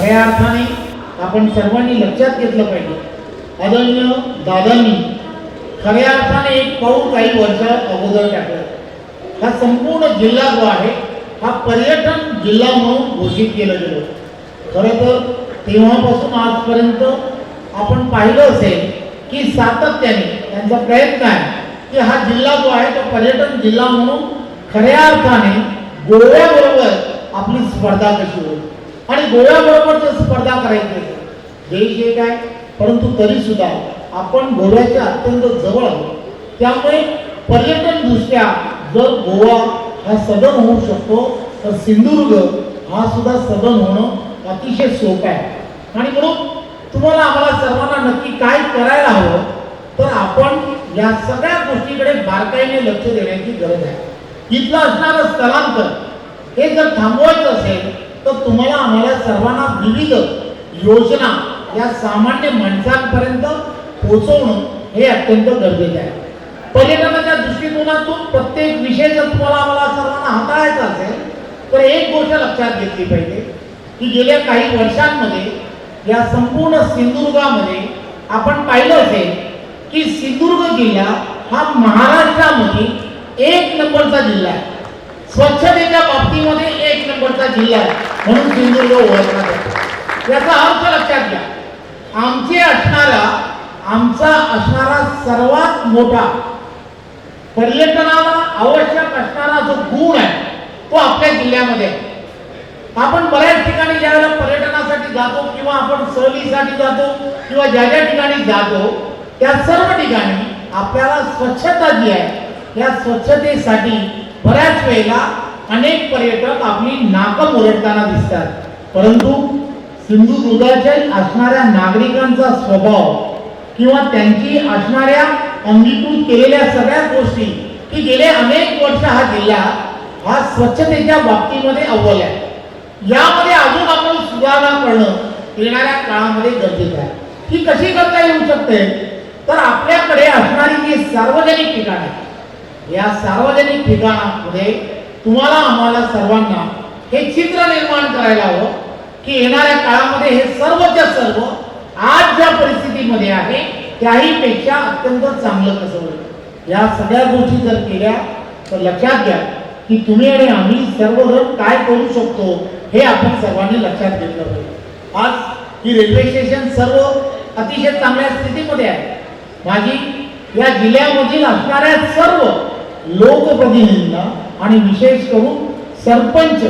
खऱ्या अर्थाने आपण सर्वांनी लक्षात घेतलं पाहिजे. आदरणीय दादांनी खऱ्या अर्थाने एक पाऊल काही वर्ष अगोदर टाकलं. हा संपूर्ण जिल्हा जो आहे हा पर्यटन जिल्हा म्हणून घोषित केलं गेलं खरं तर तेव्हापासून आजपर्यंत आपण पाहिलं असेल की सातत्याने त्यांचा प्रयत्न आहे की हा जिल्हा जो आहे तो पर्यटन जिल्हा म्हणून खऱ्या अर्थाने गोव्याबरोबर आपली स्पर्धा कशी होईल? आणि गोव्याबरोबर जर स्पर्धा करायची. देश एक आहे परंतु तरी सुद्धा आपण गोव्याच्या अत्यंत जवळ आहोत. त्यामुळे पर्यटन दृष्ट्या जर गोवा हा सदन होऊ शकतो तर सिंधुदुर्ग हा सुद्धा सदन होणं अतिशय सोपं आहे. आणि म्हणून तुम्हाला आम्हाला सर्वांना नक्की काय करायला हवं तर आपण या सगळ्या गोष्टीकडे बारकाईने लक्ष देण्याची गरज आहे. इथलं असणारं स्थलांतर हे जर थांबवायचं असेल तर तुम्हाला आम्हाला सर्वांना विविध योजना या सामान्य माणसांपर्यंत पोहोचवणं हे अत्यंत गरजेचं आहे. पर्यटनाच्या दृष्टिकोनातून प्रत्येक विषय जर तुम्हाला आम्हाला सर्वांना हाताळायचा असेल तर एक गोष्ट लक्षात घेतली पाहिजे की गेल्या काही वर्षांमध्ये या संपूर्ण सिंधुदुर्गामध्ये आपण पाहिलं असेल की सिंधुदुर्ग जिल्हा हा महाराष्ट्रामध्ये एक नंबरचा जिल्हा आहे. स्वच्छतेच्या बाबतीमध्ये एक नंबर जिल्हा आहे म्हणून सिंधुदुर्ग ओळखला जातो याचा अर्थ लक्षात घ्या. आमचे असणारा आमचा असणारा सर्वात मोठा पर्यटनाला आवश्यक असणारा जो गुण आहे तो आपल्या जिल्ह्यामध्ये आहे. आपण बऱ्याच ठिकाणी ज्यावेळेला पर्यटनासाठी जातो किंवा आपण सहलीसाठी जातो किंवा ज्या ज्या ठिकाणी जातो त्या सर्व ठिकाणी आपल्याला स्वच्छता जी आहे या स्वच्छतेसाठी बऱ्याच वेळेला अनेक पर्यटक आपली नाकं मुरडताना दिसतात. परंतु सिंधुदुर्गाच्या असणाऱ्या नागरिकांचा स्वभाव किंवा त्यांची असणाऱ्या अंगीकृत केलेल्या सगळ्या गोष्टी की गेले अनेक वर्ष हा जिल्हा हा स्वच्छतेच्या बाबतीमध्ये अव्वल आहे. यामध्ये अजून आपण सुधारणा करणं येणाऱ्या काळामध्ये गरजेचं आहे. ही कशी करता येऊ शकते? तर आपल्याकडे असणारी जी सार्वजनिक ठिकाण आहे या सार्वजनिक ठिकाणामध्ये तुम्हाला आम्हाला सर्वांना हे चित्र निर्माण करायला हवं की येणाऱ्या काळामध्ये हे सर्वच्या सर्व आज ज्या परिस्थितीमध्ये आहे त्याही पेक्षा अत्यंत चांगलं कसं होईल? या सगळ्या गोष्टी जर केल्या तर लक्षात घ्या की तुम्ही आणि आम्ही सर्वजण काय करू शकतो हे आपण सर्वांनी लक्षात घेतलं पाहिजे. आज ही रेल्वे स्टेशन सर्व अतिशय चांगल्या स्थितीमध्ये आहे. माझी या जिल्ह्यामधील असणाऱ्या सर्व लोकप्रतिनिधींना आणि विशेष करून सरपंच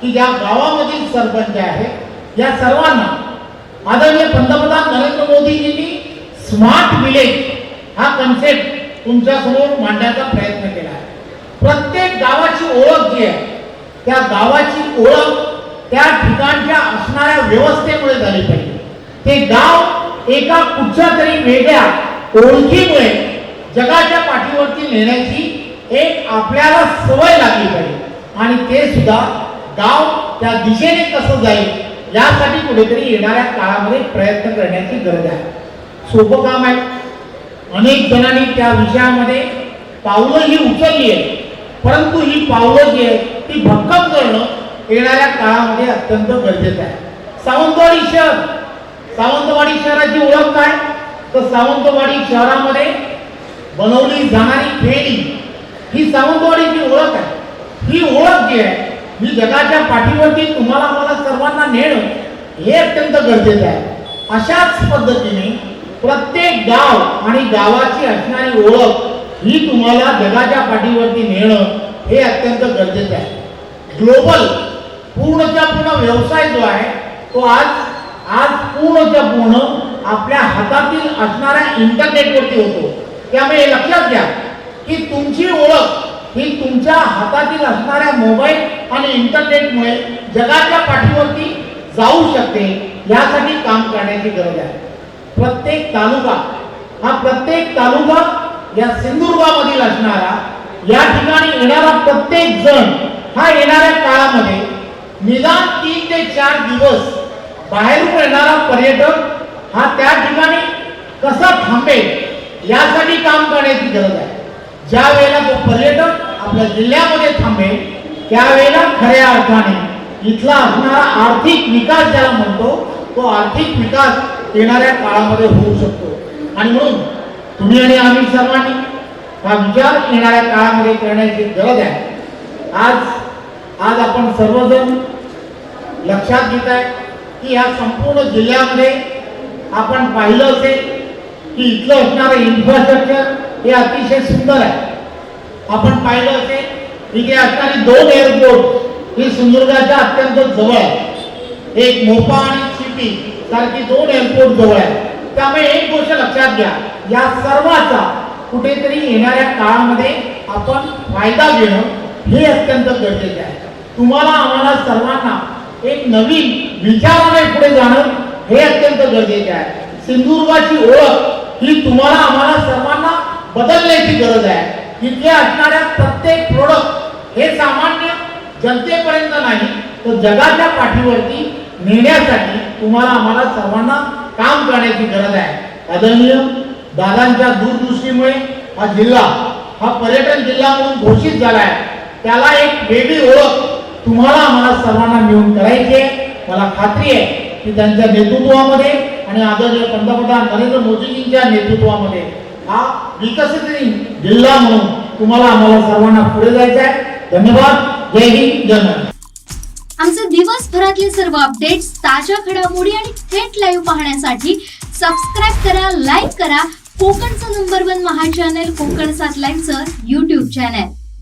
की ज्या गावामधील सरपंच आहे या सर्वांना आदरणीय पंतप्रधान नरेंद्र मोदीजींनी स्मार्ट विलेज हा कन्सेप्ट तुमच्यासमोर मांडण्याचा प्रयत्न केला आहे. प्रत्येक गावाची ओळख जी आहे त्या गावाची ओळख त्या ठिकाणच्या असणाऱ्या व्यवस्थेमुळे झाली पाहिजे. ते गाव एका कुठच्या तरी वेगळ्या ओळखीमुळे जगाच्या पाठीवरती नेण्याची एक आपल्याला सवय लागली पाहिजे. आणि ते सुद्धा गाव त्या दिशेने कसं जाईल यासाठी कुठेतरी येणाऱ्या काळामध्ये प्रयत्न करण्याची गरज आहे. सोपं काम आहे. अनेक जणांनी त्या विषयामध्ये पावलं ही उचलली आहे परंतु ही पावलं जी आहे ती भक्कम करणं येणाऱ्या काळामध्ये अत्यंत गरजेचं आहे. सावंतवाडी शहर. सावंतवाडी शहराची ओळख काय? तर सावंतवाडी शहरामध्ये बनवली जाणारी फेरी ही सावंतवाडीची ओळख आहे ही ओळख जी आहे ही जगाच्या पाठीवरती तुम्हाला मला सर्वांना नेणं हे अत्यंत गरजेचं आहे. अशाच पद्धतीने प्रत्येक गाव आणि गावाची असणारी ओळख ही तुम्हाला जगाच्या पाठीवरती नेणं हे अत्यंत गरजेचं आहे. ग्लोबल पूर्णच्या पूर्ण व्यवसाय जो आहे तो आज आज पूर्णच्या पूर्ण आपल्या हातातील असणाऱ्या इंटरनेटवरती होतो. त्यामुळे लक्षात घ्या की तुमची ओळख ही तुमच्या हातातील असणाऱ्या मोबाईल आणि इंटरनेटमुळे जगाच्या पाठीवरती जाऊ शकते यासाठी काम करण्याची गरज आहे. प्रत्येक तालुका हा प्रत्येक तालुका या सिंधुदुर्गामधील असणारा या ठिकाणी येणारा प्रत्येक जण हा येणाऱ्या काळामध्ये निदान तीन ते चार दिवस बाहेरून येणारा पर्यटक हा त्या ठिकाणी कसा थांबेल यासाठी काम करण्याची गरज आहे. ज्या वेळेला तो पर्यटक आपल्या जिल्ह्यामध्ये थांबेल त्यावेळेला खऱ्या अर्थाने इथला असणारा आर्थिक विकास ज्याला म्हणतो तो आर्थिक विकास येणाऱ्या काळामध्ये होऊ शकतो. आणि म्हणून तुम्ही आणि आम्ही सर्वांनी हा विचार येणाऱ्या काळामध्ये करण्याची गरज आहे. आज आज आपण सर्वजण लक्षात घेत आहे की या संपूर्ण जिल्ह्यामध्ये आपण पाहिलं असेल की इथलं असणारं इन्फ्रास्ट्रक्चर हे अतिशय सुंदर आहे. आपण पाहिलं असेल तिथे असणारी दोन एअरपोर्ट ही सिंधुदुर्गाच्या अत्यंत जवळ आहे. एक मोपा आणि चिपी सारखी दोन एअरपोर्ट जवळ आहे. त्यामुळे एक गोष्ट लक्षात घ्या या सर्वाचा कुठेतरी येणाऱ्या काळामध्ये आपण फायदा घेणं हे अत्यंत गरजेचे आहे. तुम्हाला आम्हाला सर्वांना एक नवीन विचाराने पुढे जाणं हे अत्यंत गरजेचे आहे. सिंधुदुर्गाची ओळख ही तुम्हाला आम्हाला बदलण्याची गरज आहे. इथे असणाऱ्या प्रत्येक प्रोडक्ट हे सामान्य जनतेपर्यंत नाही तर जगाच्या पाठीवरती नेण्यासाठी तुम्हाला आम्हाला सर्वांना काम करण्याची गरज आहे. आदरणीय दादांच्या दूरदृष्टीमुळे हा जिल्हा हा पर्यटन जिल्हा म्हणून घोषित झाला आहे त्याला एक वेगळी ओळख तुम्हाला आम्हाला सर्वांना मिळून करायची आहे. मला खात्री आहे की त्यांच्या नेतृत्वामध्ये आणि आदरणीय पंतप्रधान नरेंद्र मोदीजींच्या नेतृत्वामध्ये हा विकसित जिल्हा म्हणून तुम्हाला आम्हाला सर्वांना पुढे जायचं आहे. धन्यवाद. जय हिंद जय महाराष्ट्र. आमचे दिवसभरातले सर्व अपडेट्स ताज्या घडामोडी आणि थेट लाईव्ह पाहण्यासाठी सबस्क्राईब करा लाईक करा. कोकणचं number one Maha channel Kokan सात लाईव्हचं युट्यूब चॅनल